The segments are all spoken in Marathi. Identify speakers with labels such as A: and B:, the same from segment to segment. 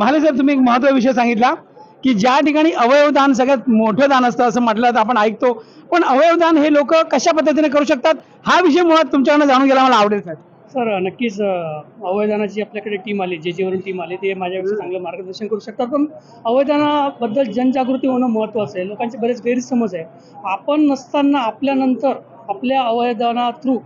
A: महाले साहेब तुम्ही एक महत्त्वाचा विषय सांगितला की ज्या ठिकाणी अवयवदान सगळ्यात मोठं दान असतं असं म्हटलं तर आपण ऐकतो. पण अवयवदान हे लोक कशा पद्धतीने करू शकतात? हा विषय मुळात तुमच्याकडनं जाणून घ्यायला मला आवडेल साहेब.
B: सर नक्कीच अवयदानाची आपल्याकडे टीम आली जे जेवरून टीम आली ते माझ्यापेक्षा चांगलं मार्गदर्शन करू शकतात. पण अवयदानाबद्दल जनजागृती होणं महत्त्वाचं आहे. लोकांचे बरेच गैरसमज आहे आपण नसताना आपल्यानंतर आपल्या अवयदाना थ्रू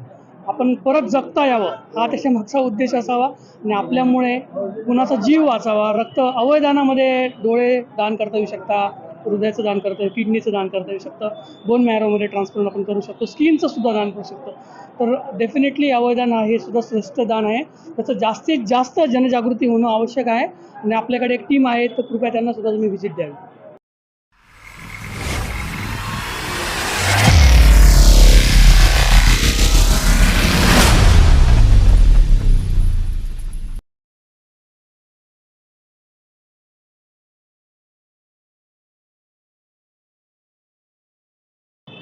B: आपण परत जगता यावं. हा त्याच्या मागचा उद्देश असावा आणि आपल्यामुळे कुणाचा जीव वाचावा. रक्त अवयदानामध्ये डोळे दान करता येऊ शकता हृदयाचं दान करता येईल किडनीचं दान करता येऊ शकतं बोन मॅरोमध्ये ट्रान्सप्लांट आपण करू शकतो स्किनचं सुद्धा दान करू शकतो. तर डेफिनेटली अवयदान हे सुद्धा श्रेष्ठ दान आहे. त्याचं जास्तीत जास्त जनजागृती होणं आवश्यक आहे आणि आपल्याकडे एक टीम आहे तर कृपया त्यांना सुद्धा तुम्ही व्हिजिट द्यावी.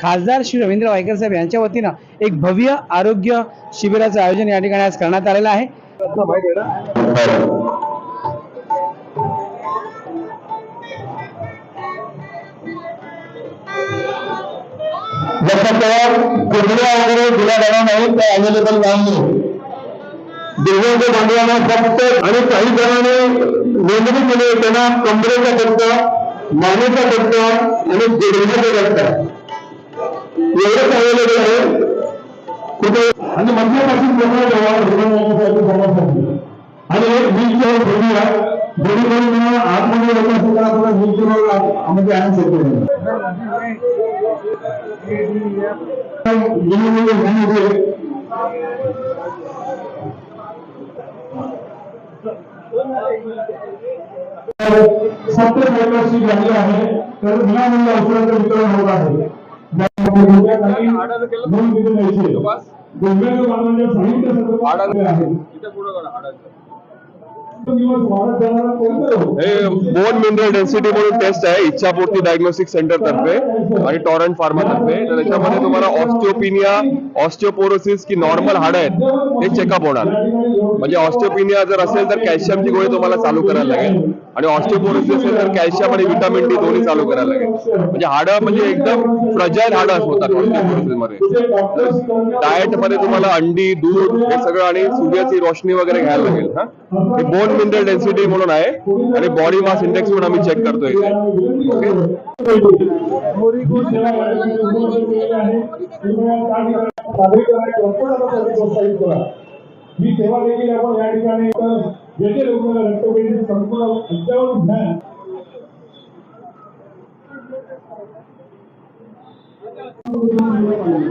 A: खासदार श्री रवींद्र वायकर साहेब यांच्या वतीनं एक भव्य आरोग्य शिबिराचं आयोजन या ठिकाणी आज करण्यात आलेलं आहे.
C: जसं त्या वगैरे जाणार नाही त्या अवेलेबल नाही दिव्यांग बांधवांना फक्त आणि काही जणांनी नोंदणी केली त्यांना कमरेचा खर्च मानेचा खर्च आणि गुडघ्याचा खर्च एवढं अवेलेबल आहे. कुठे? आणि मध्यपासून पूर्ण जवळ आणि एक व्हीलचेअर ठेवूया जेणेकरून आतमध्ये लोक सुद्धा तर आपल्याला म्हणजे आमध्ये शकतो सत्तर झाली आहे तर विनामूल्य औषधांचं वितरण होत आहे. दोन दिले द्यायचे. दिव्यांग बांधवांच्या साहित्य सर्व आहे दिवस वाढत जाणारा कोणतं रोग?
D: हे बोन मिनरल डेन्सिटी म्हणून टेस्ट आहे. इच्छापूर्ती डायग्नोस्टिक सेंटर तर्फे आणि टॉरंट फार्मा तर्फे. तर त्याच्यामध्ये तुम्हाला ऑस्टिओपिनिया ऑस्टिओपोरोसिस की नॉर्मल हाड आहेत हे चेकअप होणार. म्हणजे ऑस्टिओपिनिया जर असेल तर कॅल्शियमची गोळी तुम्हाला चालू करायला लागेल. आणि ऑस्टिओपोरोसिस असेल तर कॅल्शियम आणि व्हिटॅमिन डी दोन्ही चालू करायला लागेल. म्हणजे हाडं म्हणजे एकदम फ्रजाईल हाडं होतात ऑस्टिओपोरोसिसमध्ये. डाएटमध्ये तुम्हाला अंडी दूध हे सगळं आणि सूर्याची रोशनी वगैरे घ्यायला लागेल हा. हे बोन मिनरल डेन्सिटी म्हणून आहे. आणि बॉडी मास इंडेक्स म्हणून आम्ही चेक करतोय. इथे ओके
C: ही सेवा देखील आपण या ठिकाणी जे लोकांना रक्तपेढी संपूर्ण अद्यावत ज्ञान कृपया डॉक्टरांनी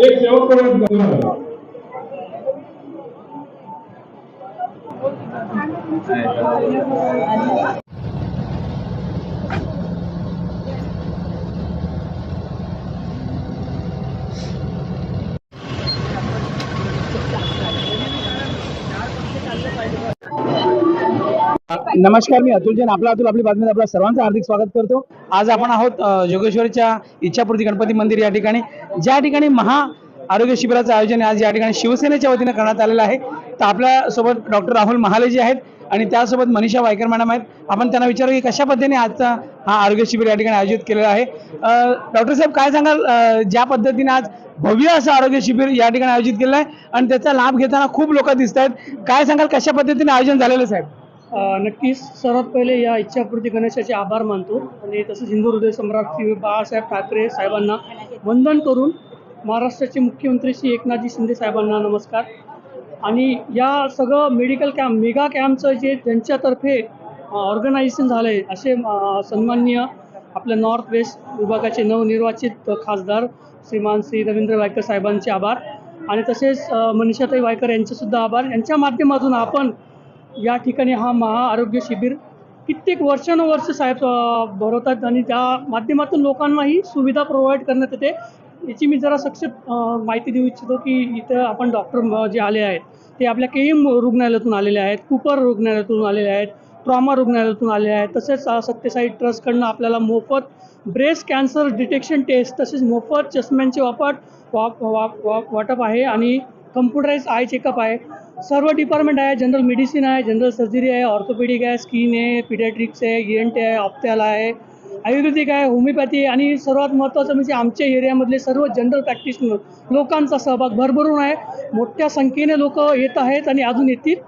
C: एक सेवक करून
A: नमस्कार मी अतुल जैन आपला अतुल आपली बातमी आपल्या सर्वांचं हार्दिक स्वागत करतो. आज आपण आहोत जोगेश्वरीच्या इच्छापूर्ती गणपती मंदिर या ठिकाणी. ज्या ठिकाणी महा आरोग्य शिबिराचं आयोजन आज या ठिकाणी शिवसेनेच्या वतीने करण्यात आलेलं आहे. तर आपल्यासोबत डॉक्टर राहुल महाले जे आहेत आणि त्यासोबत मनीषा वायकर मॅडम आहेत. आपण त्यांना विचारू की कशा पद्धतीने आजचा हा आरोग्य शिबिर या ठिकाणी आयोजित केलेला आहे. डॉक्टर साहेब काय सांगाल? ज्या पद्धतीने आज भव्य असं आरोग्य शिबिर या ठिकाणी आयोजित केलं आहे आणि त्याचा लाभ घेताना खूप लोक दिसत आहेत काय सांगाल? कशा पद्धतीने आयोजन झालेलं साहेब?
B: नक्कीच सर्वात पहिले या इच्छापूर्ती गणेशाचे आभार मानतो. आणि तसंच हिंदू हृदय सम्राट श्री बाळासाहेब ठाकरे साहेबांना वंदन करून महाराष्ट्राचे मुख्यमंत्री श्री एकनाथजी शिंदे साहेबांना नमस्कार. आणि या सगळं मेडिकल कॅम्प मेगा कॅम्पचं जे त्यांच्यातर्फे ऑर्गनायझेशन झालं आहे असे सन्माननीय आपल्या नॉर्थ वेस्ट विभागाचे नवनिर्वाचित खासदार श्रीमान श्री रवींद्र वायकर साहेबांचे आभार. आणि तसेच मनीषाताई वायकर यांचेसुद्धा आभार. यांच्या माध्यमातून आपण या ठिकाणी हा महाआरोग्य शिबिर कित्येक वर्षानुवर्ष साहेब भरवतात आणि त्या माध्यमातून लोकांनाही सुविधा प्रोव्हाइड करण्यात येते. याची मी जरा सक्षम माहिती देऊ इच्छितो की इथं आपण डॉक्टर जे आले आहेत ते आपल्या के एम रुग्णालयातून आलेले आहेत कुपर रुग्णालयातून आलेले आहेत ट्रॉमा रुग्णालयातून आलेले आहेत तसेच सत्यसाई ट्रस्टकडनं आपल्याला मोफत ब्रेस्ट कॅन्सर डिटेक्शन टेस्ट तसेच मोफत चष्म्यांचे वापर वाप वाप वाटप आहे आणि कम्प्युटराइज आय चेकअप आहे. सर्व डिपार्टमेंट आहे जनरल मेडिसिन आहे जनरल सर्जरी आहे ऑर्थोपेडिक आहे स्किन आहे पिडियाट्रिक्स आहे ई एन टी आहे ऑप्टॅल आहे आयुर्वेदिक आहे होमिओपॅथी आणि सर्वात महत्त्वाचं म्हणजे आमच्या एरियामधले सर्व जनरल प्रॅक्टिशनर लोकांचा सहभाग भरभरून आहे. मोठ्या संख्येने लोक येत आहेत आणि अजून येतील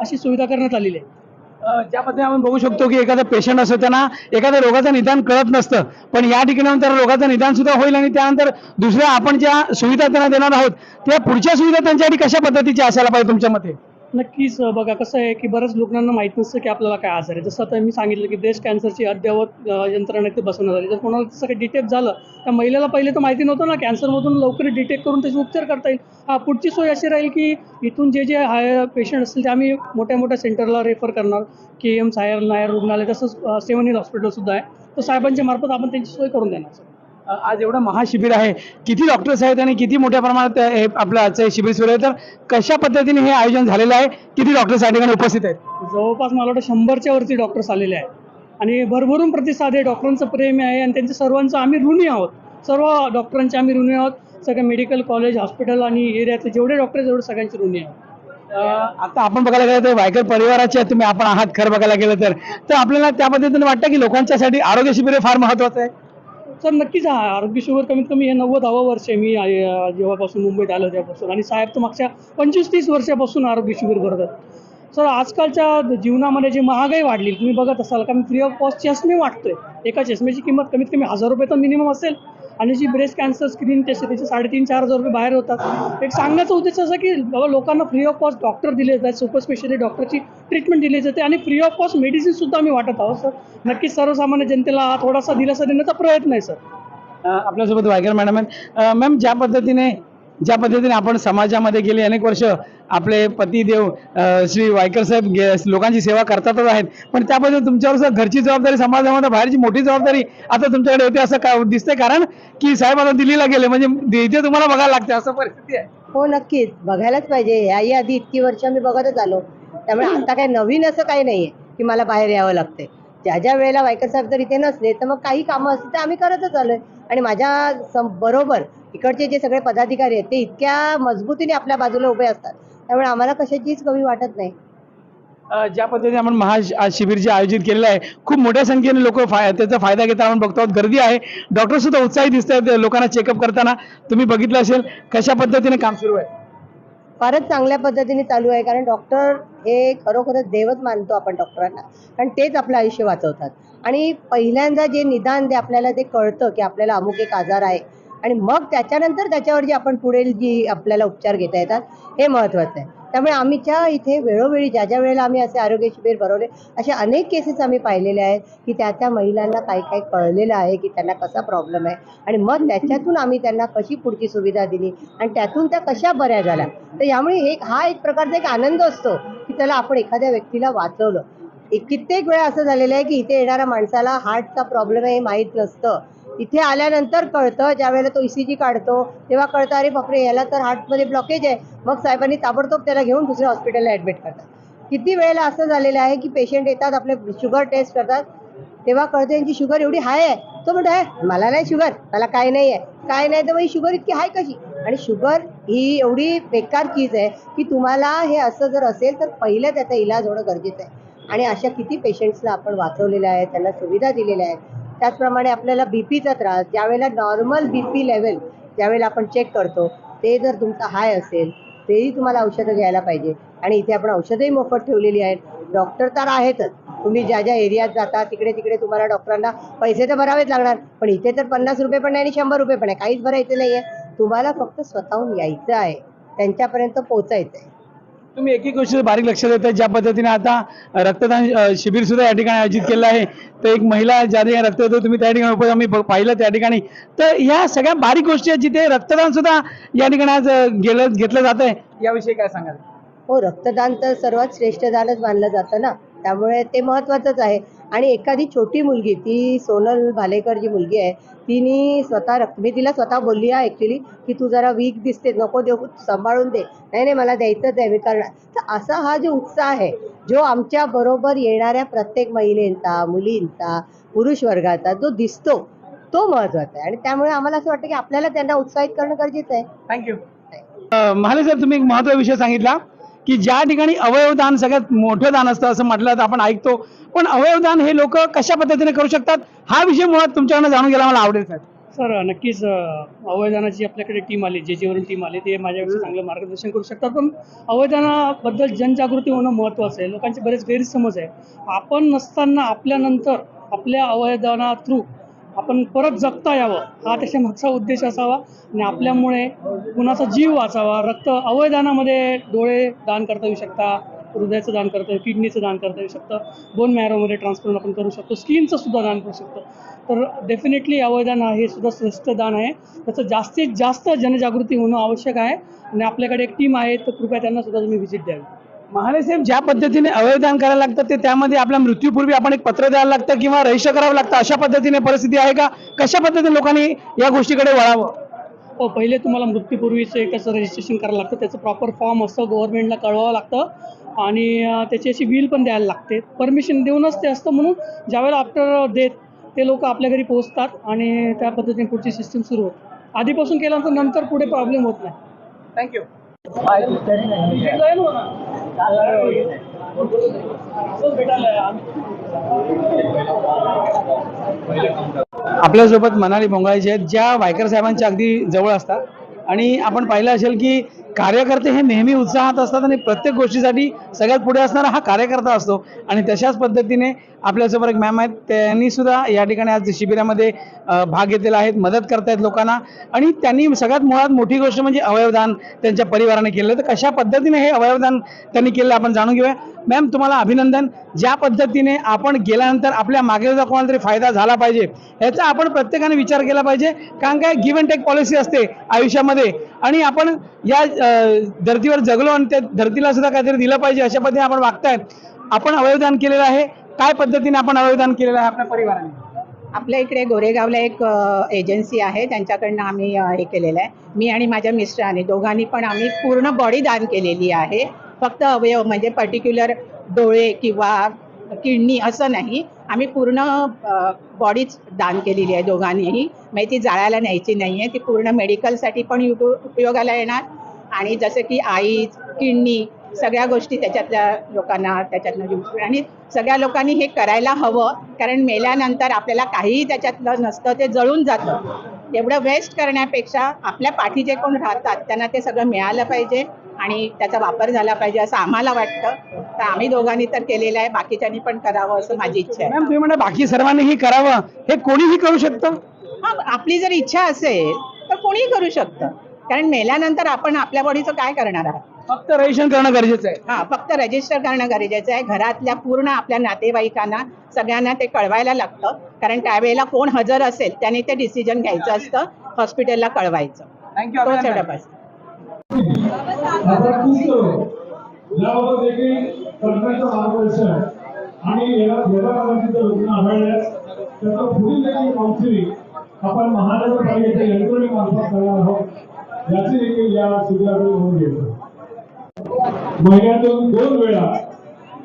B: अशी सुविधा करण्यात आलेली आहे.
A: ज्या पद्धतीने आपण बघू शकतो की एखादा पेशंट असतो त्यांना एखाद्या रोगाचं निदान कळत नसतं. पण या ठिकाणी त्या रोगाचं निदान सुद्धा होईल आणि त्यानंतर दुसऱ्या आपण ज्या सुविधा त्यांना देणार आहोत त्या पुढच्या सुविधा त्यांच्यासाठी कशा पद्धतीच्या असायला पाहिजे तुमच्या मते?
B: नक्कीच बघा कसं आहे की बऱ्याच लोकांना माहीत नसतं की आपल्याला काय आजार आहे. जसं आता मी सांगितलं की ब्रेस्ट कॅन्सरची अद्ययावत यंत्रणा इथे बसवण्यात आली. जर कोणाला तसं काही डिटेक्ट झालं त्या महिलेला पहिले तर माहिती नव्हतं ना कॅन्सरमधून लवकर डिटेक्ट करून त्याचे उपचार करता येईल. हा पुढची सोय अशी राहील की इथून जे जे हाय पेशंट असतील ते आम्ही मोठ्या मोठ्या सेंटरला रेफर करणार. के एम हायर नायर रुग्णालय तसंच सेवन हिल हॉस्पिटलसुद्धा आहे. तर साहेबांच्या मार्फत आपण त्यांची सोय करून देणार
A: आज एवढं महाशिबिर आहे. किती डॉक्टर्स आहेत आणि किती मोठ्या प्रमाणात हे आपलं आजचं हे शिबिर सुरू आहे? तर कशा पद्धतीने हे आयोजन झालेलं आहे? किती डॉक्टर्स या ठिकाणी उपस्थित आहेत?
B: जवळपास मला वाटतं शंभरच्या वरती डॉक्टर्स आलेले आहेत. आणि भरभरून प्रतिसाद आहे डॉक्टरांचं प्रेम आहे आणि त्यांच्या सर्वांचं आम्ही ऋणी आहोत. सर्व डॉक्टरांचे आम्ही ऋणी आहोत. सगळे मेडिकल कॉलेज हॉस्पिटल आणि एरियातले जेवढे डॉक्टर आहेत तेवढे सगळ्यांचे ऋणी आहोत.
A: आता आपण बघायला गेलं तर वायकर परिवाराचे तुम्ही आपण आहात खरं बघायला गेलं तर. तर आपल्याला त्या पद्धतीने वाटतं की लोकांच्यासाठी आरोग्य शिबिर हे फार महत्वाचं आहे?
B: सर नक्कीच हा आरोग्य शुगर कमीत कमी हे नव्वदावं वर्ष आहे. मी जेव्हापासून मुंबईत आलो तेव्हापासून. आणि साहेब तर मागच्या पंचवीस तीस वर्षापासून आरोग्य शुगर भरतात. सर आजकालच्या जीवनामध्ये जी महागाई वाढली तुम्ही बघत असाल का मी फ्री ऑफ कॉस्ट चष्मे वाटतोय एका चष्म्याची किंमत कमीत कमी हजार रुपये तर मिनिमम असेल. आणि जी ब्रेस्ट कॅन्सर स्क्रीन टेस्ट त्याचे साडेतीन चार हजार रुपये बाहेर होतात. एक सांगण्याचा उद्देश असा की बाबा लोकांना फ्री ऑफ कॉस्ट डॉक्टर दिले जातात सुपर स्पेशली डॉक्टरची ट्रीटमेंट दिली जाते आणि फ्री ऑफ कॉस्ट मेडिसिन सुद्धा आम्ही वाटत आहोत सर नक्कीच सर्वसामान्य जनतेला हा थोडासा दिलासा देण्याचा प्रयत्न आहे सर
A: आपल्यासोबत वायकर मॅडम आहेत. मॅम ज्या पद्धतीने ज्या पद्धतीने आपण समाजामध्ये गेली अनेक वर्ष आपले पतिदेव श्री वायकर साहेब गे- लोकांची सेवा करतातच आहेत. पण त्याबद्दल तुमच्यावर घरची जबाबदारी समाजामध्ये बाहेरची मोठी जबाबदारी आता तुमच्याकडे होते असं काय दिसतंय? कारण की साहेब आता दिल्लीला गेले म्हणजे इथे तुम्हाला बघायला लागते असं परिस्थिती आहे.
E: हो नक्कीच. बघायलाच पाहिजे. याही आधी इतकी वर्ष मी बघतच आलो. त्यामुळे आता काही नवीन असं काही नाहीये की मला बाहेर यावं लागतंय. ज्या ज्या वेळेला वायकर साहेब जर इथे नसले तर मग काही कामं असतील तर आम्ही करतच आलोय. आणि माझ्या सम- बरोबर इकडचे जे सगळे पदाधिकारी आहेत ते इतक्या मजबूतीने आपल्या बाजूला उभे असतात. त्यामुळे आम्हाला कशाचीच कमी वाटत नाही.
A: ज्या पद्धतीने आपण महा आज शिबिर जे आयोजित केलेलं आहे खूप मोठ्या संख्येने लोक फाय त्याचा फायदा घेताना आपण बघतो आहोत. गर्दी आहे. डॉक्टर सुद्धा उत्साही दिसत आहेत लोकांना चेकअप करताना. तुम्ही बघितलं असेल कशा पद्धतीने काम सुरू आहे.
E: फारच चांगल्या पद्धतीने चालू आहे कारण डॉक्टर हे खरोखरच देवच मानतो आपण डॉक्टरांना कारण तेच आपलं आयुष्य वाचवतात. आणि पहिल्यांदा जे निदान ते आपल्याला ते कळतं की आपल्याला अमुक एक आजार आहे आणि मग त्याच्यानंतर त्याच्यावर जी आपण पुढील जी आपल्याला उपचार घेता येतात हे महत्त्वाचं आहे. त्यामुळे आम्हीच्या इथे वेळोवेळी ज्या ज्या वेळेला आम्ही असे आरोग्य शिबिर भरवले असे अनेक केसेस आम्ही पाहिलेले आहेत की त्या त्या महिलांना काही काही कळलेलं आहे की त्यांना कसा प्रॉब्लेम आहे. आणि मग त्याच्यातून आम्ही त्यांना कशी पुढची सुविधा दिली आणि त्यातून त्या कशा बऱ्या झाल्या. तर यामुळे हे हा एक प्रकारचा एक आनंद असतो की त्याला आपण एखाद्या व्यक्तीला वाचवलं. एक कित्येक वेळा असं झालेलं आहे की इथे येणाऱ्या माणसाला हार्टचा प्रॉब्लेम आहे हे माहीत नसतं. इथे आल्यानंतर कळतं ज्या वेळेला तो ईसीजी काढतो तेव्हा कळतं अरे बापरे याला तर हार्टमध्ये ब्लॉकेज आहे. मग साहेबांनी ताबडतोब त्याला घेऊन दुसऱ्या हॉस्पिटलला ॲडमिट करतात. किती वेळेला असं झालेलं आहे की पेशंट येतात आपले शुगर टेस्ट करतात तेव्हा कळतं यांची शुगर एवढी हाय आहे. तो म्हणतो आहे मला नाही शुगर मला काय नाही आहे. काय नाही तर मग ही शुगर इतकी हाय कशी? आणि शुगर ही एवढी बेकार चीज आहे की तुम्हाला हे असं जर असेल तर पहिलं त्याचा इलाज होणं गरजेचं आहे. आणि अशा किती पेशंट्सला आपण वाचवलेल्या आहेत त्यांना सुविधा दिलेल्या आहेत. त्याचप्रमाणे आपल्याला बी पीचा त्रास ज्यावेळेला नॉर्मल बी पी लेवल ज्यावेळेला आपण चेक करतो ते जर तुमचा हाय असेल तेही तुम्हाला औषधं घ्यायला पाहिजे. आणि इथे आपण औषधंही मोफत ठेवलेली आहेत. डॉक्टर तर आहेतच. तुम्ही ज्या ज्या एरियात जाता तिकडे तिकडे तुम्हाला डॉक्टरांना पैसे तर भरावेच लागणार. पण इथे तर पन्नास रुपये पण नाही आणि शंभर रुपये पण आहे काहीच भरायचं नाही आहे तुम्हाला फक्त स्वतःहून यायचं आहे. त्यांच्यापर्यंत पोचायचं आहे
A: तुम्ही एक एक गोष्ट बारीक लक्ष देत आहे ज्या पद्धतीने आता रक्तदान शिबिर सुद्धा या ठिकाणी आयोजित केलं आहे. तर एक महिला ज्या ठिकाणी रक्त देतो तुम्ही त्या ठिकाणी उपयोग आम्ही पाहिलं त्या ठिकाणी. तर ह्या सगळ्या बारीक गोष्टी आहेत जिथे रक्तदान सुद्धा या ठिकाणी आज गेलं घेतलं जात आहे. याविषयी काय सांगाल?
E: हो रक्तदान तर सर्वात श्रेष्ठ दानच मानलं जातं ना. त्यामुळे ते महत्त्वाचंच आहे. आणि एखादी छोटी मुलगी ती सोनल भालेकर जी मुलगी आहे तिने स्वतः रक्त मी तिला स्वतः बोलली आहे ॲक्च्युली की तू जरा वीक दिसते नको देऊ सांभाळून दे. नाही नाही मला द्यायचंच आहे मी करणार. तर असा हा जो उत्साह आहे जो आमच्या बरोबर येणाऱ्या प्रत्येक महिलेंचा मुलींचा पुरुष वर्गाचा जो दिसतो तो महत्त्वाचा आहे. आणि त्यामुळे आम्हाला असं वाटतं की आपल्याला त्यांना उत्साहित करणं गरजेचं आहे.
A: थँक्यू महाले साहेब तुम्ही एक महत्त्वाचा विषय सांगितला. की ज्या ठिकाणी अवयवदान सगळ्यात मोठं दान असतं असं म्हटलं तर आपण ऐकतो. पण अवयवदान हे लोक कशा पद्धतीने करू शकतात? हा विषय मुळात तुमच्याकडनं जाणून घ्यायला मला आवडेल सर
B: सर नक्कीच अवयदानाची आपल्याकडे टीम आली जे जेवरून टीम आली ते माझ्यापेक्षा चांगलं मार्गदर्शन करू शकतात. पण अवयदानाबद्दल जनजागृती होणं महत्त्वाचं आहे. लोकांचे बरेच गैरसमज आहे आपण नसताना आपल्यानंतर आपल्या अवयदाना थ्रू आपण परत जगता यावं. हा त्याच्या मागचा उद्देश असावा आणि आपल्यामुळे कुणाचा जीव वाचावा. रक्त अवयदानामध्ये डोळे दान करता येऊ शकता हृदयाचं दान करता येऊ किडनीचं दान करता येऊ शकतं बोन मॅरोमध्ये ट्रान्सप्लांट आपण करू शकतो स्किनचं सुद्धा दान करू शकतो. तर डेफिनेटली अवयदान हे सुद्धा श्रेष्ठ दान आहे. त्याचं जास्तीत जास्त जनजागृती होणं आवश्यक आहे आणि आपल्याकडे एक टीम आहे तर कृपया त्यांना सुद्धा तुम्ही व्हिजिट द्यावी.
A: महाले साहेब ज्या पद्धतीने अवयवदान करायला लागतं ते त्यामध्ये आपल्या मृत्यूपूर्वी आपण एक पत्र द्यायला लागतं किंवा रजिस्टर करावं लागतं. अशा पद्धतीने परिस्थिती आहे का? कशा पद्धतीने लोकांनी या गोष्टीकडे वळावं?
B: हो पहिले तुम्हाला मृत्यूपूर्वीचं एक त्याचं रजिस्ट्रेशन करायला लागतं. त्याचं प्रॉपर फॉर्म असतं गव्हर्नमेंटला कळवावं लागतं. आणि त्याची अशी बिल पण द्यायला लागते. परमिशन देऊनच ते असतं म्हणून ज्यावेळेला आफ्टर डेथ ते लोक आपल्या घरी पोहोचतात आणि त्या पद्धतीने पुढची सिस्टीम सुरू होते. आधीपासून केल्यानंतर नंतर पुढे प्रॉब्लेम होत नाही.
A: थँक्यू आपल्यासोबत मनाली बोंगाळचे आहेत ज्या वायकर साहेबांच्या अगदी जवळ असतात. आणि आपण पाहिलं असेल की कार्यकर्ते हे नेहमी उत्साहात असतात आणि प्रत्येक गोष्टीसाठी सगळ्यात पुढे असणारा हा कार्यकर्ता असतो. आणि तशाच पद्धतीने आपल्यासमोर एक मॅम आहेत. त्यांनी सुद्धा या ठिकाणी आज शिबिरामध्ये भाग घेतलेला आहेत. मदत करतायत लोकांना. आणि त्यांनी सगळ्यात मुळात मोठी गोष्ट म्हणजे अवयवदान त्यांच्या परिवाराने केलं तर कशा पद्धतीने हे अवयवदान त्यांनी केलं आपण जाणून घेऊया. मॅम तुम्हाला अभिनंदन. ज्या पद्धतीने आपण गेल्यानंतर आपल्या मागे जर कोणाला तरी फायदा झाला पाहिजे याचा आपण प्रत्येकाने विचार केला पाहिजे. कारण काय? गिव्ह अँड टेक पॉलिसी असते आयुष्यामध्ये. आणि आपण या धर्तीवर जगलो आणि त्या धर्तीला सुद्धा काहीतरी दिलं पाहिजे अशा पद्धतीने आपण वागतायत. आपण अवयवदान केलेलं आहे. काय पद्धतीने आपण आयोजन केलेलं आहे आपल्या परिवाराने?
F: आपल्या इकडे गोरेगावला एक एजन्सी आहे. त्यांच्याकडनं आम्ही हे केलेलं आहे. मी आणि माझ्या मिस्टरांनी दोघांनी पण आम्ही पूर्ण बॉडी दान केलेली आहे. फक्त अवयव म्हणजे पर्टिक्युलर डोळे किंवा किडनी असं नाही. आम्ही पूर्ण बॉडीच दान केलेली आहे दोघांनीही. म्हणजे ती जाळायला न्यायची नाही आहे ती पूर्ण मेडिकलसाठी पण उपयोगाला येणार. आणि जसं की आई किडनी सगळ्या गोष्टी त्याच्यातल्या लोकांना त्याच्यातनं use आणि सगळ्या लोकांनी हे करायला हवं कारण मेल्यानंतर आपल्याला काहीही त्याच्यातलं नसतं ते जळून जातं. एवढं वेस्ट करण्यापेक्षा आपल्या पाठी जे कोण राहतात त्यांना ते सगळं मिळालं पाहिजे आणि त्याचा वापर झाला पाहिजे असं आम्हाला वाटतं. तर आम्ही दोघांनी तर केलेलं आहे बाकीच्यांनी पण करावं असं माझी इच्छा आहे.
A: मॅम तुम्ही म्हणा बाकी सर्वांनीही करावं हे कोणीही करू शकतं?
F: हा आपली जर इच्छा असेल तर कोणीही करू शकतं. कारण मेल्यानंतर आपण आपल्या बॉडीचं काय करणार आहात?
A: फक्त रजिस्ट्रेशन करणं गरजेचं आहे.
F: हा फक्त रजिस्टर करणं गरजेचं आहे. घरातल्या पूर्ण आपल्या नातेवाईकांना सगळ्यांना ते कळवायला लागतं. कारण त्यावेळेला कोण हजर असेल त्याने ते डिसिजन घ्यायचं असतं हॉस्पिटलला कळवायचं.
A: थँक्यू
F: तोच
C: आपण महानगरपालिकेच्या इलेक्ट्रॉनिक मार्फत करणार आहोत. याची देखील या शिबिराकडे नोंद घेतो. महिन्यातून दोन वेळा.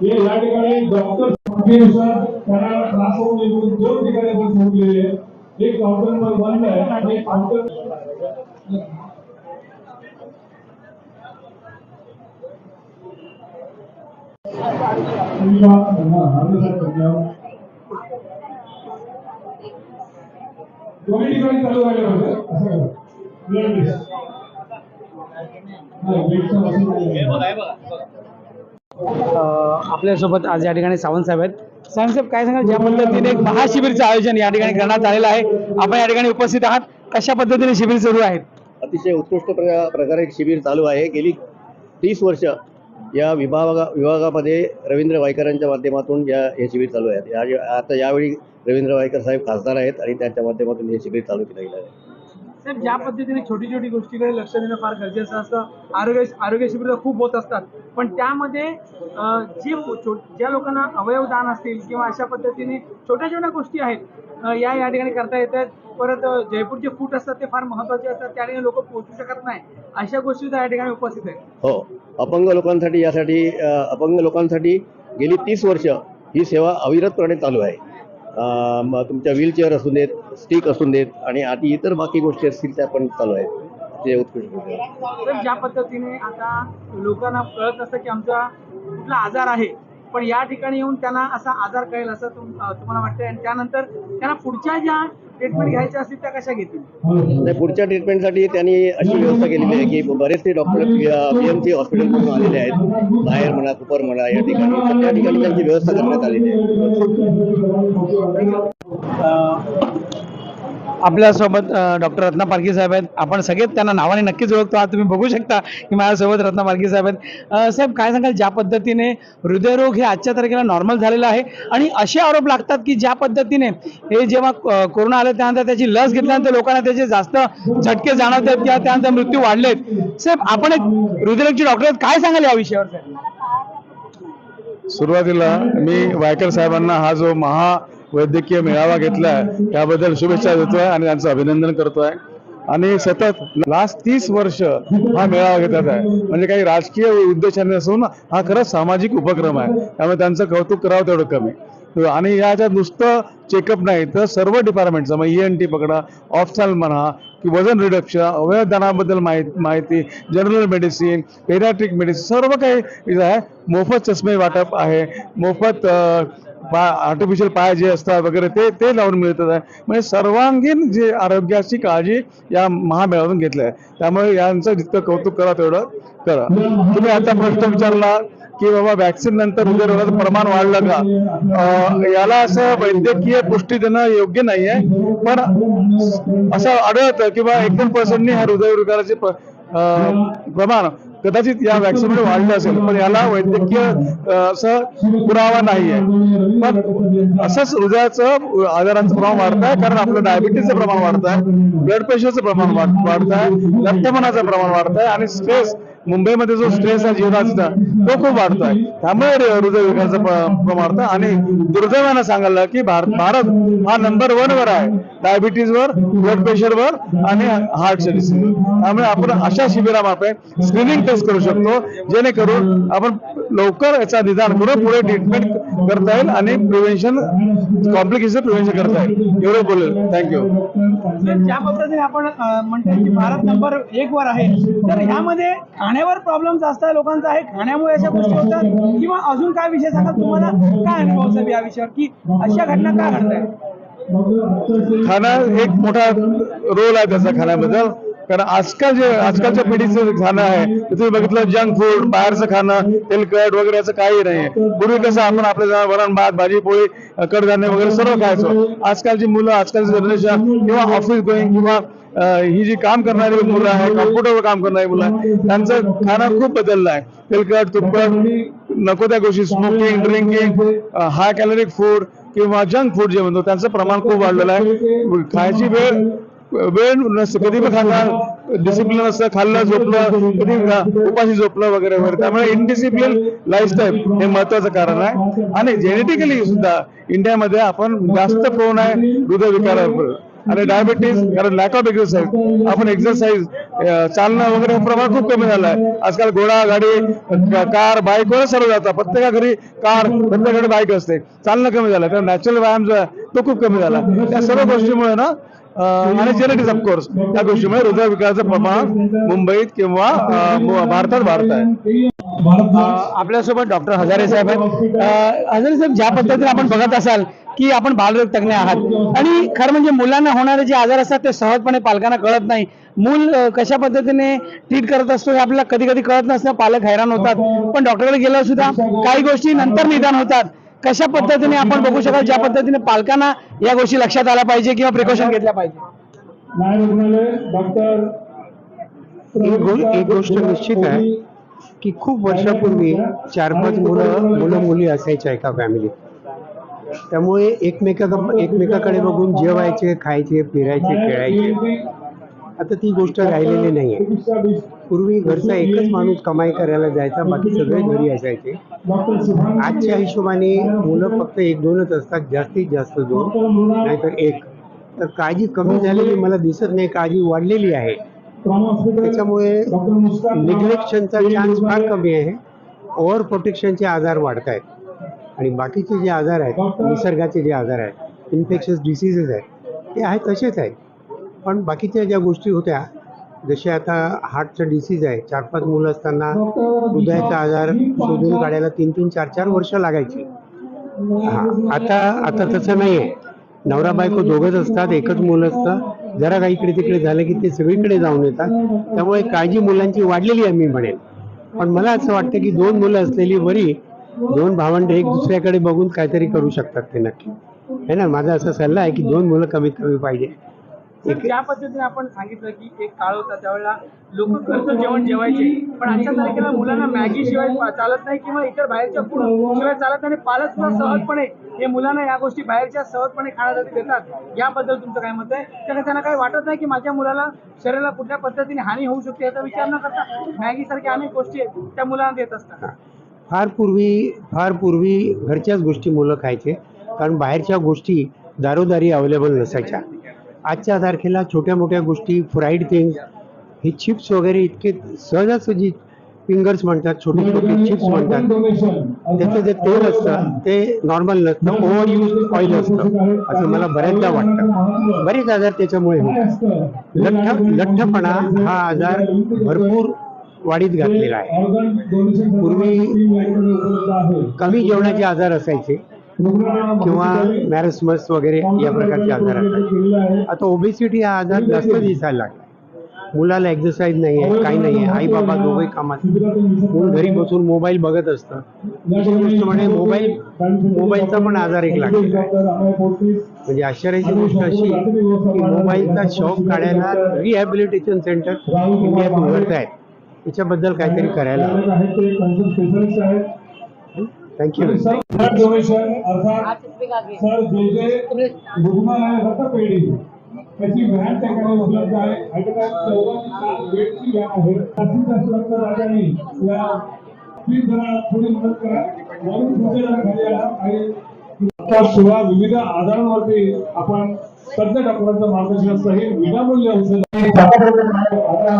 C: हे या ठिकाणी डॉक्टर संख्येनुसार त्यांना त्रास होऊ दोन ठिकाणी बस सोडलेले आहे एक डॉक्टर बंद आहे आणि एक
G: आंतर ठिकाणी चालू झाले होतं. असं
A: आपल्यासोबत आज या ठिकाणी सावंत साहेब आहेत. सावंत साहेब काय सांगाल? ज्या पद्धतीने एक महाशिबिरचं आयोजन या ठिकाणी करण्यात आलेलं आहे आपण या ठिकाणी उपस्थित आहात. कशा पद्धतीने शिबिर सुरू आहेत?
H: अतिशय उत्कृष्ट प्रकारे शिबिर चालू आहे. गेली तीस वर्ष या विभागा विभागामध्ये रवींद्र वायकरांच्या माध्यमातून या हे शिबिर चालू आहे. या आता यावेळी रवींद्र वायकर साहेब खासदार आहेत आणि त्यांच्या माध्यमातून हे शिबिर चालू केलं गेलं आहे.
A: साहेब ज्या पद्धतीने छोटी छोटी गोष्टीकडे लक्ष देणं फार गरजेचं असतं. आरोग्य आरोग्य शिबिर खूप होत असतात. पण त्यामध्ये जी जे छो- ज्या लोकांना अवयवदान असतील किंवा अशा पद्धतीने छोट्या छोट्या गोष्टी आहेत या या ठिकाणी करता येतात. परत जयपूरचे फूट असतात ते फार महत्त्वाचे असतात. त्या ठिकाणी लोक पोहोचू शकत नाही. अशा गोष्टी या ठिकाणी उपस्थित आहेत.
H: हो. अपंग लोकांसाठी यासाठी अपंग लोकांसाठी गेली तीस वर्ष ही सेवा अविरतपणे चालू आहे. मग तुमच्या व्हीलचेअर असू देत स्टिक असू देत आणि आधी इतर बाकी गोष्टी असतील त्या पण चालू आहेत. ते उत्कृष्ट
A: तर ज्या पद्धतीने आता लोकांना कळत असतं की आमचा कुठला आजार आहे पण या ठिकाणी येऊन त्यांना असा आजार कळेल असं तुम- तुम्हाला वाटतं आणि त्यानंतर त्यांना पुढच्या ज्या ट्रीटमेंट घ्यायच्या असतील त्या कशा घेतील?
H: नाही, पुढच्या ट्रीटमेंटसाठी त्यांनी अशी व्यवस्था केलेली आहे की बरेचसे डॉक्टर पी एम सी हॉस्पिटलमधून आलेले आहेत. बाहेर म्हणा कुपर म्हणा या ठिकाणी. तर त्या ठिकाणी त्यांची व्यवस्था करण्यात आलेली आहे.
A: आपल्यासोबत डॉक्टर रत्ना पारखी साहेब आहेत. आपण सगळेच त्यांना नावाने नक्कीच ओळखतो. आहात तुम्ही बघू शकता की माझ्यासोबत रत्ना पारखी साहेब आहेत. साहेब काय सांगाल? ज्या पद्धतीने हृदयरोग हे आजच्या तारखेला नॉर्मल झालेला आहे आणि असे आरोप लागतात की ज्या पद्धतीने हे जेव्हा कोरोना आलं त्यानंतर त्याची लस घेतल्यानंतर लोकांना त्याचे जास्त झटके जाणवत आहेत किंवा त्यानंतर मृत्यू वाढलेत. साहेब आपण एक हृदयरोगचे डॉक्टर आहेत. काय सांगाल या विषयावर साहेब?
I: सुरुवातीला मी वायकर साहेबांना हा जो महा वैद्यकीय मेळावा घेतलाय त्याबद्दल शुभेच्छा देतोय आणि त्यांचं अभिनंदन करतोय. आणि सतत लास्ट तीस वर्ष हा मेळावा घेतात आहे. म्हणजे काही राजकीय उद्देशाने नसून हा खरंच सामाजिक उपक्रम आहे. त्यामुळे त्यांचं कौतुक करावं तेवढं कमी. आणि याच्यात नुसतं चेकअप नाही तर सर्व डिपार्टमेंटचं मग ई एन टी पकडा ऑफसाल म्हणा की वजन रिडक्शन अवयवदानाबद्दल माहिती माहिती जनरल मेडिसिन पेरॅट्रिक मेडिसिन सर्व काही आहे. मोफत चष्मे वाटप आहे. मोफत पा आर्टिफिशियल पाय जे असतात वगैरे ते ते लावून मिळतात. आहे म्हणजे सर्वांगीण जे आरोग्याची काळजी या महामेळावून घेतली आहे. त्यामुळे यांचं जितकं कौतुक करा तेवढं करा. तुम्ही आता प्रश्न विचारला की बाबा वॅक्सिन नंतर म्हणजे हृदयरोगाचं प्रमाण वाढलं का? याला असं वैद्यकीय पुष्टी देणं योग्य नाहीये. पण असं आढळतं की बा एकदम दोन पर्सेंटनी ह्या हृदयरोगाचे प्रमाण कदाचित या व्हॅक्सिनमुळे वाढलं असेल पण याला वैद्यकीय असं पुरावा नाहीये पण असंच हृदयाचं आजारांचं प्रमाण वाढत आहे कारण आपलं डायबिटीजचं प्रमाण वाढत आहे ब्लड प्रेशरचं प्रमाण वाढत आहे रक्तमनाचं प्रमाण वाढत आहे आणि स्ट्रेस मुंबईमध्ये जो स्ट्रेस आहे जीवनाचा तो खूप वाढतोय. त्यामुळे हृदयविकाराचं प्रमाण वाढतं. आणि दुर्दैवानं सांगायला की भारत भारत हा नंबर वन वर आहे. डायबिटीजवर ब्लड प्रेशरवर आणि हार्टच्या डिसीज त्यामुळे आपण अशा शिबिरामार्फत स्क्रीनिंग टेस्ट करू शकतो. जेणेकरून आपण लवकर याचा निदान करून पुढे ट्रीटमेंट करता येईल आणि प्रिव्हेन्शन कॉम्प्लिकेशन प्रिव्हेन्शन करता येईल. एवढं बोलेल. थँक्यू
A: ज्या पद्धतीने आपण म्हणतो की भारत नंबर एक वर आहे तर यामध्ये खाण्यावर प्रॉब्लेम जास्त आहे लोकांचा आहे. खाण्यामुळे अशा गोष्टी होतात. किंवा अजून काय विषय सांगा तुम्हाला काय अनुभव साहेब या विषयावर? की अशा घटना का घडत आहेत
I: खाणं एक मोठा रोल आहे त्याचा खाण्याबद्दल. कारण आजकाल जे आजकालच्या पिढीचं खाणं आहे तुम्ही बघितलं जंक फूड बाहेरचं खाणं तेलकट वगैरे असं काही नाही पूर्वी कसं आपण आपल्या वरण भात भाजी पोळी कडधान्य वगैरे सर्व खायचो. आजकालची मुलं आजकालची जनरेशन किंवा ऑफिस गोईंग किंवा ही जी काम करणारी मुलं आहे कॉम्प्युटरवर काम करणारी मुलं आहे त्यांचं खाणं खूप बदललं आहे. तेलकट तुपकट नको त्या गोष्टी smoking drinking high caloric food किंवा जंक फूड जे म्हणतो त्यांचं प्रमाण खूप वाढलेलं आहे. खायची वेळ वेळ नसते कधी पण खाणार डिसिप्लिन असतं खाल्लं झोपलं कधी उपाशी झोपलं वगैरे वगैरे. त्यामुळे इनडिसिप्लिन लाईफस्टाईल हे महत्वाचं कारण आहे. आणि जेनेटिकली सुद्धा इंडियामध्ये आपण जास्त प्रोन आहे हृदयविकारावर आणि डायबिटीज कारण लॅक ऑफ एक्सरसाइज आपण एक्सरसाइज चालणं वगैरे प्रमाण खूप कमी झालं आहे. आजकाल घोडा गाडी कार बाईक वगैरे सर्व जातात. प्रत्येका घरी कार प्रत्येकाकडे बाईक असते. चालणं कमी झालं. कारण नॅचरल व्यायाम जो आहे तो खूप कमी झाला. त्या सर्व गोष्टीमुळे ना आणि जेनेटिक्स ऑफकोर्स त्या गोष्टीमुळे हृदय विकाराचं प्रमाण मुंबईत किंवा भारतात भारत आहे.
A: आपल्यासोबत डॉक्टर हजारे साहेब आहेत. हजारे साहेब ज्या पद्धतीने आपण बघत असाल की आपण बालरोग तज्ञ आहात. आणि खरं म्हणजे मुलांना होणारे जे आजार असतात ते सहजपणे पालकांना कळत नाही. मूल कशा पद्धतीने ट्रीट करत असतो हे आपल्याला कधी कधी कळत नसतं. पालक हैराण होतात. पण डॉक्टरकडे गेल्यावर सुद्धा काही गोष्टी नंतर निदान होतात. कशा पद्धतीने आपण बघू शकाल ज्या पद्धतीने पालकांना या गोष्टी लक्षात आल्या पाहिजे किंवा प्रिकॉशन घेतल्या पाहिजे?
J: एक गोष्ट निश्चित आहे की खूप वर्षापूर्वी चार पाच मुलं मुलं मुली असायच्या एका फॅमिलीत त्यामुळे एकमेका एकमेकाकडे बघून जेवायचे खायचे फिरायचे खेळायचे. आता ती गोष्ट राहिलेली नाही आहे पूर्वी घरचा एकच माणूस कमाई करायला जायचा बाकी सगळे घरी असायचे. आजच्या हिशोबाने मुलं फक्त एक दोनच असतात जास्तीत जास्त दोन नाहीतर एक. तर काळजी कमी झालेली मला दिसत नाही काळजी वाढलेली आहे. त्याच्यामुळे निग्लेक्शनचा चान्स फार कमी आहे. ओव्हर प्रोटेक्शनचे आजार वाढत आहेत आणि बाकीचे जे आजार आहेत निसर्गाचे जे आजार आहेत इन्फेक्शस डिसिजेस आहेत ते आहेत तसेच आहेत. पण बाकीच्या ज्या गोष्टी होत्या जसे आता हार्टचं डिसीज आहे चार पाच मुलं असताना हृदयाचा आजार शोधून काढायला तीन तीन चार चार वर्ष लागायची. हा, आता आता तसं नाही आहे नवरा बायको दोघंच असतात एकच मुलं असतं. जरा काही इकडे तिकडे झालं की ते सगळीकडे जाऊन येतात. त्यामुळे काळजी मुलांची वाढलेली आहे मी म्हणेन. पण मला असं वाटतं की दोन मुलं असलेली बरी दोन भावंड एक दुसऱ्याकडे बघून काहीतरी करू शकतात ते नक्की. है ना? माझा असा सल्ला आहे की दोन मुलं कमीत कमी पाहिजे.
A: ज्या पद्धतीने आपण सांगितलं की एक काळ होता त्यावेळेला लोक घरचं जेवण जेवायचे. पण आजच्या तारखेला मुलांना मॅगी शिवाय चालत नाही किंवा इतर बाहेरच्या फूड शिवाय चालत नाही पालक सुद्धा सहजपणे हे मुलांना या गोष्टी बाहेरच्या सहजपणे खाण्यासाठी देतात. याबद्दल तुमचं काय मत आहे? त्यामुळे त्यांना काही वाटत नाही की माझ्या मुलाला शरीराला कुठल्या पद्धतीने हानी होऊ शकते याचा विचार न करता मॅगी सारख्या अनेक गोष्टी आहेत त्या मुलांना देत असतात.
J: फार पूर्वी फार पूर्वी घरच्याच गोष्टी मुलं खायचे. कारण बाहेरच्या गोष्टी दारोदारी अवेलेबल नसायच्या. आजच्या तारखेला छोट्या मोठ्या गोष्टी फ्राईड थिंग्स हे चिप्स वगैरे इतके सहजासहजी फिंगर्स म्हणतात छोटे छोटे चिप्स म्हणतात. त्याचं जे तेल असतं ते नॉर्मल नसतं ओव्हर यूज ऑइल असतं. असं मला बऱ्याचदा वाटतं. बरेच आजार त्याच्यामुळे होतात. लठ्ठ लठ्ठपणा हा आजार भरपूर वाढीत घातलेला आहे. पूर्वी कमी जेवणाचे आजार असायचे किंवा मॅरस्मस वगैरे या प्रकारचे आजार असायचे. आता ओबेसिटी हा आजार जास्त दिसायला लागला. मुलाला एक्सरसाइज नाही आहे काही नाही आहे. आई बाबा दोघे कामात घरी बसून मोबाईल बघत असतं. दुसरी गोष्ट म्हणजे मोबाईल मोबाईलचा पण आजार एक लागलेला आहे म्हणजे आश्चर्याची गोष्ट अशी की मोबाईलचा शॉक काढायला रिहॅबिलिटेशन सेंटर इंडियात उघडत आहेत. याच्याबद्दल काहीतरी करायला थँक्यू
G: त्याची व्हॅन त्या ठिकाणी उपलब्ध आहे. चौदा बेडची व्हॅन आहे? जास्तीत जास्त या प्लीज जरा थोडी मदत करा. वरून पुढचे जरा खाली आला आणि शिवाय विविध आजारांवरती आपण तज्ञ डॉक्टरांचं मार्गदर्शन सहित विनामूल्य औषध आता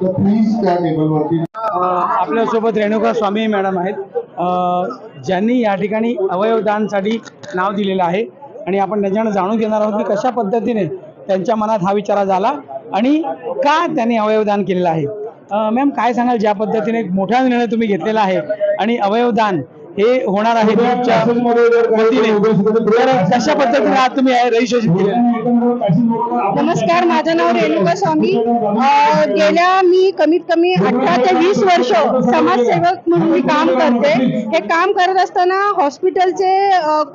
G: तर प्लीज त्या टेबलवरती
A: आपल्यासोबत रेणुका स्वामी मॅडम आहेत. ज्यांनी या ठिकाणी अवयवदानसाठी नाव दिलेलं आहे. आणि आपण त्यांच्याकडे जाणून घेणार आहोत की कशा पद्धतीने त्यांच्या मनात हा विचार झाला आणि का त्यांनी अवयवदान केलेलं आहे. मॅम काय सांगाल? ज्या पद्धतीने एक मोठा निर्णय तुम्ही घेतलेला आहे आणि अवयवदान हे होणार आहे तुमच्या वतीने. तर कशा पद्धतीने आज तुम्ही रजिस्ट्रेशन आहे
K: नमस्कार माझं नाव रेणुका स्वामी. गेल्या मी कमीत कमी अठरा ते वीस वर्ष समाजसेवक म्हणून मी काम करते. हे काम करत असताना हॉस्पिटलचे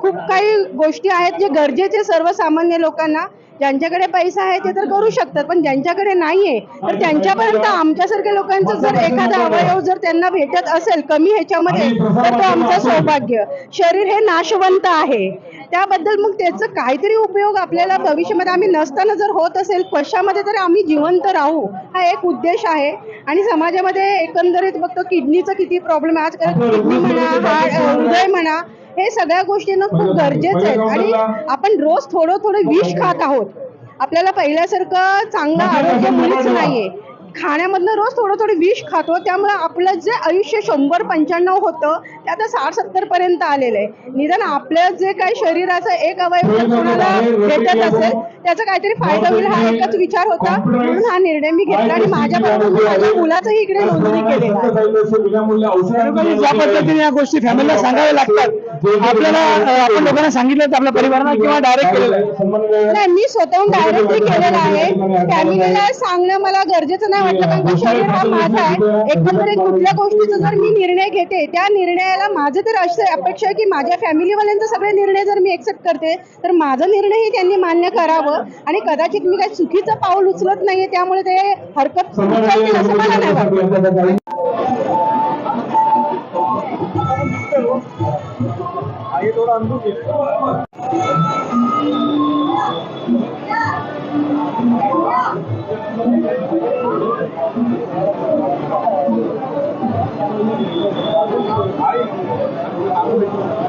K: खूप काही गोष्टी आहेत जे गरजेचे सर्वसामान्य लोकांना. ज्यांच्याकडे पैसा आहे ते तर करू शकतात पण ज्यांच्याकडे नाहीये तर त्यांच्यापर्यंत आमच्यासारख्या लोकांचं जर एखादा अवयव जर त्यांना भेटत असेल कमी ह्याच्यामध्ये तर तो आमचं सौभाग्य. शरीर हे नाशवंत आहे. त्याबद्दल मग त्याचं काहीतरी उपयोग आपल्याला भविष्यामध्ये आम्ही नसताना जर होत असेल कशामध्ये तर आम्ही जिवंत राहू हा एक उद्देश आहे. आणि समाजामध्ये एकंदरीत बघतो किडनीचं किती प्रॉब्लेम आहे. आजकाल किडनी म्हणा हार्ट हृदय म्हणा हे सगळ्या गोष्टींना खूप गरजेचं आहे. आणि आपण रोज थोडं थोडं विष खात आहोत. आपल्याला पहिल्यासारखं चांगलं आरोग्य मुळीच नाहीये. खाण्यामधनं रोज थोडं थोडं विष खातो त्यामुळे आपलं जे आयुष्य शंभर पंच्याण्णव होतं ते आता साठ सत्तर पर्यंत आलेलं आहे. निदान आपलं जे काही शरीराचं एक अवयव कोणाला भेटत असेल त्याचा काहीतरी फायदा होईल हा एकच विचार होता. म्हणून हा निर्णय मी घेतला आणि माझ्याबरोबर माझ्या मुलाचंही इकडे नोंदणी केलेलं
A: ज्या पद्धतीने या गोष्टी फॅमिलीला सांगाव्या लागतात आपल्याला आपण लोकांना सांगितलं आपल्या परिवाराला किंवा डायरेक्ट केलेलं आहे.
K: नाही मी स्वतःहून डायरेक्टली केलेलं आहे. फॅमिलीला सांगणं मला गरजेचं नाही वाटलं कारण का शरीर हा माझा आहे. एकंदरीत कुठल्या गोष्टीचा जर मी निर्णय घेते त्या निर्णयाला माझं तर अशी अपेक्षा आहे की माझ्या फॅमिलीवाल्यांचे सगळे निर्णय जर मी एक्सेप्ट करते तर माझा निर्णयही त्यांनी मान्य करावं. आणि कदाचित मी काही चुकीचं पाऊल उचलत नाहीये त्यामुळे ते हरकत उचलतील असं मला नाही वाटत. Thank you.